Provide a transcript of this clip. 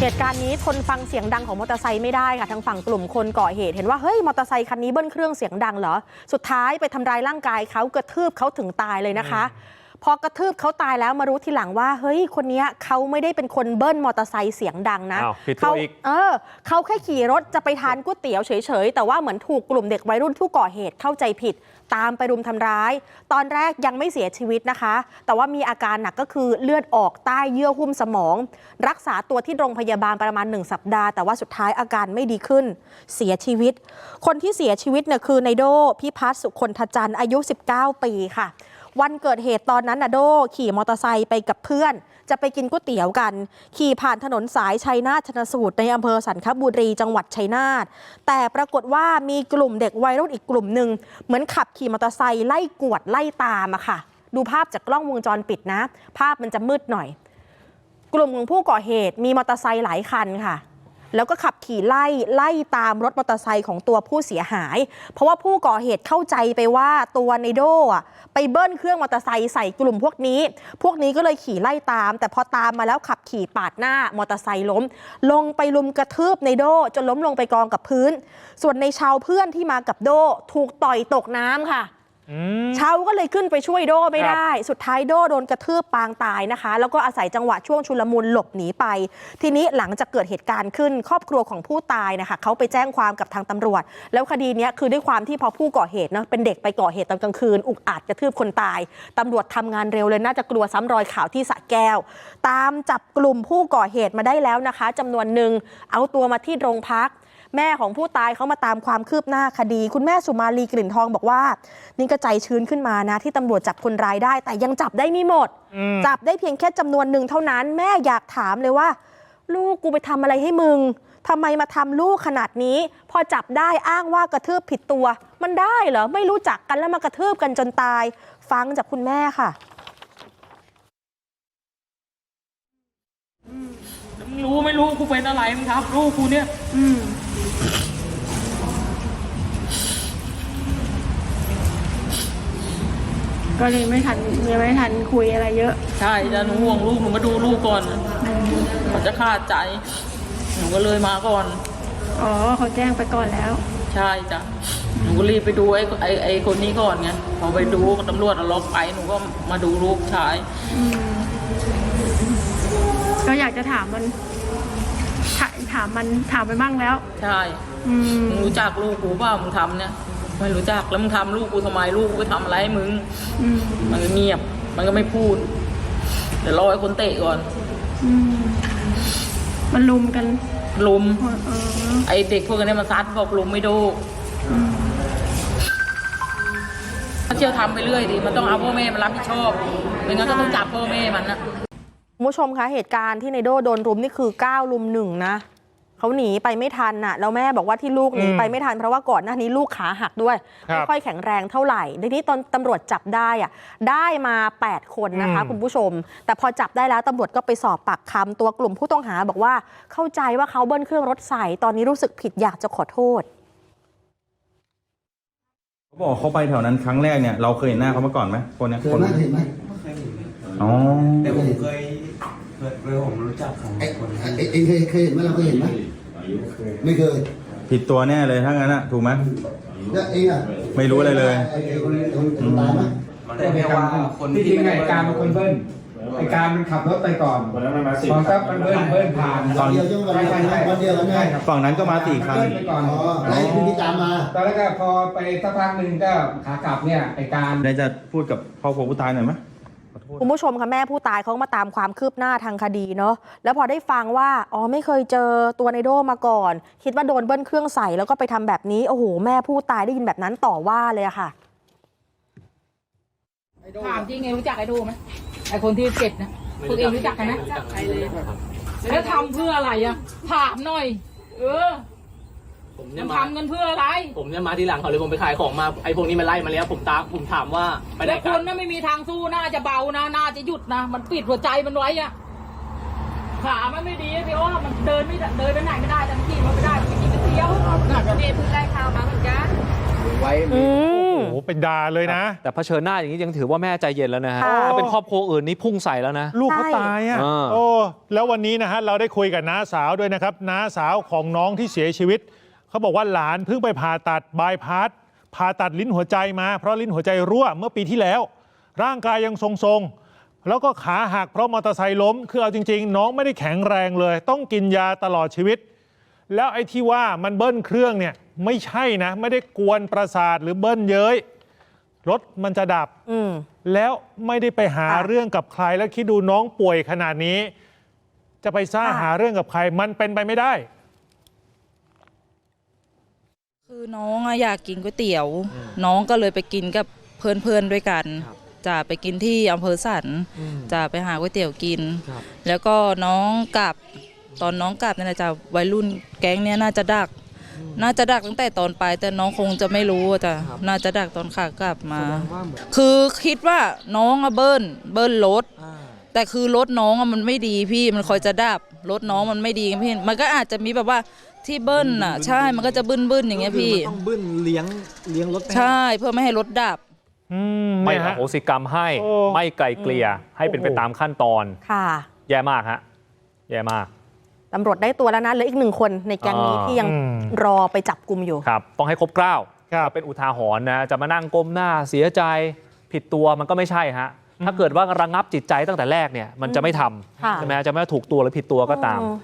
เหตุการณ์นี้ทนฟังเสียงดังของมอเตอร์ไซค์ไม่ได้ค่ะทางฝั่งกลุ่มคนก่อเหตุเห็นว่าเฮ้ยมอเตอร์ไซคันนี้เบิ้ลเครื่องเสียงดังเหรอ สุดท้ายไปทำร้ายร่างกายเขากระทืบเขาถึงตายเลยนะคะ พอกระทืบเขาตายแล้วมารู้ทีหลังว่า เฮ้ยคนเนี้ยเขาไม่ได้เป็นคนเบิ้ลมอเตอร์ไซค์เสียงดังนะอ้าวผิดตัวเขาอีก เออเขาแค่ขี่รถจะไปทานก๋วยเตี๋ยวเฉยๆ แต่ว่าเหมือนถูกกลุ่มเด็กวัยรุ่นผู้ก่อเหตุเข้าใจผิด ตามไปรุมทำร้าย ตอนแรกยังไม่เสียชีวิตนะคะ แต่ว่ามีอาการหนักก็คือเลือดออกใต้เยื่อหุ้มสมอง รักษาตัวที่โรงพยาบาลประมาณ 1 สัปดาห์ แต่ว่าสุดท้ายอาการไม่ดีขึ้น เสียชีวิต คนที่เสียชีวิตเนี่ยคือไนโดพิพัฒน์สุคนทจันทร์อายุ 19 ปีค่ะ วันเกิดเหตุตอนนั้นนะโดขี่มอเตอร์ไซค์ไปกับเพื่อน จะไปกินก๋วยเตี๋ยวกัน ขี่ผ่านถนนสายชัยนาทชนสูตรในอำเภอสันคบุรีจังหวัดชัยนาทแต่ปรากฏว่ามีกลุ่มเด็กวัยรุ่นอีกกลุ่มหนึ่งเหมือนขับขี่มอเตอร์ไซค์ไล่กวดไล่ตามอะค่ะ ดูภาพจากกล้องวงจรปิดนะ ภาพมันจะมืดหน่อย กลุ่มของผู้ก่อเหตุมีมอเตอร์ไซค์หลายคันค่ะ แล้วก็ขับขี่ไล่ไล่ตามรถมอเตอร์ไซค์ของตัวผู้เสียหาย เพราะว่าผู้ก่อเหตุเข้าใจไปว่าตัวในโดอะไปเบิ้ลเครื่องมอเตอร์ไซค์ใส่กลุ่มพวกนี้ พวกนี้ก็เลยขี่ไล่ตาม แต่พอตามมาแล้วขับขี่ปาดหน้ามอเตอร์ไซค์ล้ม ลงไปลุมกระทืบในโดจนล้มลงไปกองกับพื้น ส่วนในชาวเพื่อนที่มากับโดถูกต่อยตกน้ำค่ะ เชาก็เลยขึ้นไปช่วยโดไม่ครับได้ สุดท้ายโดโดนกระทืบปางตายนะคะ แล้วก็อาศัยจังหวะช่วงชุลมุนหลบหนีไป ทีนี้หลังจากเกิดเหตุการณ์ขึ้น ครอบครัวของผู้ตายนะคะเขาไปแจ้งความกับทางตำรวจ แล้วคดีเนี้ยคือด้วยความที่พอผู้ก่อเหตุเนาะเป็นเด็กไปก่อเหตุตอนกลางคืน อุกอาจกระทืบคนตายตำรวจทำงานเร็วเลยน่าจะกลัวซ้ำรอยข่าวที่สระแก้ว ตามจับกลุ่มผู้ก่อเหตุมาได้แล้วนะคะจำนวนหนึ่งเอาตัวมาที่โรงพัก แม่ของผู้ตายเขามาตามความคืบหน้าคดี คุณแม่สุมาลีกลิ่นทองบอกว่า นี่ก็ใจชื้นขึ้นมานะ ที่ตำรวจจับคนร้ายได้ แต่ยังจับได้ไม่หมดอืมจับได้เพียงแค่จำนวนหนึ่งเท่านั้น แม่อยากถามเลยว่า ลูกกูไปทำอะไรให้มึงทำไมมาทำลูกขนาดนี้ พอจับได้อ้างว่ากระทืบผิดตัว มันได้เหรอ ไม่รู้จักกันแล้วมากระทืบกันจนตาย ฟังจากคุณแม่ค่ะมึงรู้ไม่รู้กูเป็นอะไรมึงทับลูกกูเนี่ย อืม ก็เลยไม่ทันยังไม่ทันคุยอะไรเยอะ ใช่จะหนูห่วงลูกหนูมาดูลูกก่อนเขาจะขาดใจ หนูก็เลยมาก่อน อ๋อเขาแจ้งไปก่อนแล้ว ใช่จ้ะหนูก็รีบไปดูไอ้ไอ้ไอ้คนนี้ก่อนไงพอไปดูตำรวจเอาล็อกไปหนูก็มาดูลูกชายอืมก็อยากจะถามมันถาถามมันถามไปบ้างแล้ว ใช่ อืมมึงรู้จักลูกกูเปล่ามึงทำเนี่ย ไม่รู้จักแล้วมึงทำลูกกูทำไมลูกกูไปทำอะไรให้มึงอืมมันก็เงียบ มันก็ไม่พูดเดี๋ยวรอไอ้คนเตะก่อนอืมมันลุมกันลุมเออไอ้เด็กพวกนี้มันซัดบอกลุมไม่ดูอืมมันเที่ยวทำไปเรื่อยดิมันต้องเอาพ่อแม่มารับผิดชอบไม่งั้นก็ต้องจับพ่อแม่มันนะคุณผู้ชมคะเหตุการณ์ที่ในโดโดนรุมนี่คือ9ลุมหนึ่งนะ เขาหนีไปไม่ทันน่ะแล้วแม่บอกว่าที่ลูกหนีอืมไปไม่ทันเพราะว่าก่อนหน้านี้ลูกขาหักด้วยครับไม่ค่อยแข็งแรงเท่าไหร่ทีนี้ตอนตำรวจจับได้อะได้มา 8 คนนะคะอืมคุณผู้ชม แต่พอจับได้แล้วตำรวจก็ไปสอบปากคำตัวกลุ่มผู้ต้องหาบอกว่าเข้าใจว่าเขาเบิ้ลเครื่องรถใส่ตอนนี้รู้สึกผิดอยากจะขอโทษเขาบอกเขาไปแถวนั้นครั้งแรกเนี่ยเราเคยเห็นหน้าเขามาก่อนไหมคนเนี้ยเคยคนไหมเห็นไหมอ๋อแต่ผมเคย เคยเคยผมรู้จักของไอ้คนนี้ไอ้เองเคยเคยเห็นไหมเราเคยเห็นไหมไม่เคยผิดตัวแน่เลยถ้างั้นอะถูกไหมแล้วเองอะไม่รู้อะไรเลย ไอ้ไอ้คนคนคนตายไหมมันได้แค่ว่าคนที่จที่ริงไม่ไอ้ได้การเป็นคนเบิ้ลไอ้การมันขับรถไปก่อนพอสักมันเบิ้ลเบิ้ลผ่านตอนเดียวใช่ไหมวันเดียววันเดียวกันไหมใช่ครับฝั่งนั้นก็มาสี่คันเบิ้ลไปก่อนอ๋อแล้วไอ้คนที่ตามมาตอนแรกก็พอไปสักพักหนึ่งก็ขากลับเนี่ยไอ้การได้จะพูดกับครอบครัวผู้ตายหน่อยไหมขอโทษ คุณผู้ชมคะแม่ผู้ตายเขาก็มาตามความคืบหน้าทางคดีเนาะแล้วพอได้ฟังว่าอ๋อไม่เคยเจอตัวในโดมาก่อน คิดว่าโดนเบิ้ลเครื่องใส่แล้วก็ไปทำแบบนี้โอ้โหแม่ผู้ตายได้ยินแบบนั้นต่อว่าเลยอะค่ะถามจริงไงรู้จักไอ้ดูไหมไอ้คนที่เจ็บนะพวกเองรู้จักกันไหมแล้วทำเพื่ออะไรอะถามหน่อย เออ ผมเนี่มัยนมาทำกันเพื่ออะไรผมเนี่ยมาทีหลังเขาเลยผมไปขายของมาไอ้พวกนี้มันไล่มาแล้วผมตามผมถามว่าไปไหนแล้วกัคนนน่ะไม่มีทางสู้น่าจะเบานะน่าจะหยุดนะ มันปิดหัวใจมันไว้อะขามันไม่ดีพี่โอ้มันเดินไม่ได้เดินไปไหนไม่ได้แต่มันขี่รถไม่ได้มันไปกินไปเที่ยวน่าจะเทพื้นไล่ข่าวมาเหมือนกัน ไว้ อืม โอ้โหอ้เป็นดาเลยนะ แต่เผชิญหน้าอย่างนี้ยังถือว่าแม่ใจเย็นแล้วนะฮะค่ะ ถ้าเป็นครอบครัวอื่นนี่พุ่งใส่แล้วนะ ลูกเขาใช่ตายอะอ่าโอ้แล้ววันนี้นะฮะเราได้คุยกับน้าสาวด้วยนะครับน้าสาวของน้องที่เสียชีวิต เขาบอกว่าหลานเพิ่งไปผ่าตัดบายพาสผ่าตัดลิ้นหัวใจมาเพราะลิ้นหัวใจรั่วเมื่อปีที่แล้ว ร่างกายยังทรงๆ แล้วก็ขาหักเพราะมอเตอร์ไซค์ล้ม คือเอาจริง ๆ น้องไม่ได้แข็งแรงเลย ต้องกินยาตลอดชีวิต แล้วไอ้ที่ว่ามันเบิ้ลเครื่องเนี่ยไม่ใช่นะ ไม่ได้กวนประสาทหรือเบิ้ลเย้ยรถมันจะดับอืมแล้วไม่ได้ไปหาค่ะเรื่องกับใครแล้วคิดดูน้องป่วยขนาดนี้ จะไปซ่าค่ะหาเรื่องกับใครมันเป็นไปไม่ได้ คือน้องอะอยากกินก๋วยเตี๋ยว น้องก็เลยไปกินกับเพื่อนๆด้วยกันจะไปกินที่อำเภอสันจะไปหาก๋วยเตี๋ยวกินครับแล้วก็น้องกลับตอนน้องกลับเนี่ยนะจะวัยรุ่นแก๊งเนี้ยน่าจะดัก น่าจะดักตั้งแต่ตอนไป แต่น้องคงจะไม่รู้อะจ้ะน่าจะดักตอนขากลับมา คือคิดว่าน้องอะเบิ้ลเบิ้ลรถแต่คือรถน้องอะมันไม่ดีพี่มันคอยจะดับรถน้องมันไม่ดีไงพี่มันก็อาจจะมีแบบว่า ที่เบิ้ลอะใช่มันก็จะบึ้นบึ้นๆอย่างเงี้ยพี่ต้องบึ้นเลี้ยงเลี้ยงรถใช่เพื่อไม่ให้รถดับอืมไม่เนี่ยอฮะโหสิกรรมให้โอ้ไม่ไกลเกลี่ยให้เป็นไปโอ้โหตามขั้นตอนค่ะแย่มากฮะแย่มากตำรวจได้ตัวแล้วนะเหลืออีกหนึ่งคนในแก๊งนี้อ่าที่ยังอืมรอไปจับกลุ่มอยู่ครับ ต้องให้ครบเกล้าครับเป็นอุทาหรณ์นะจะมานั่งก้มหน้าเสียใจผิดตัวมันก็ไม่ใช่ฮะถ้าเกิดว่าระงับจิตใจตั้งแต่แรกเนี่ยมันจะไม่ทำค่ะใช่ไหมจะไม่ว่าถูกตัวหรือผิดตัวก็ตามอืม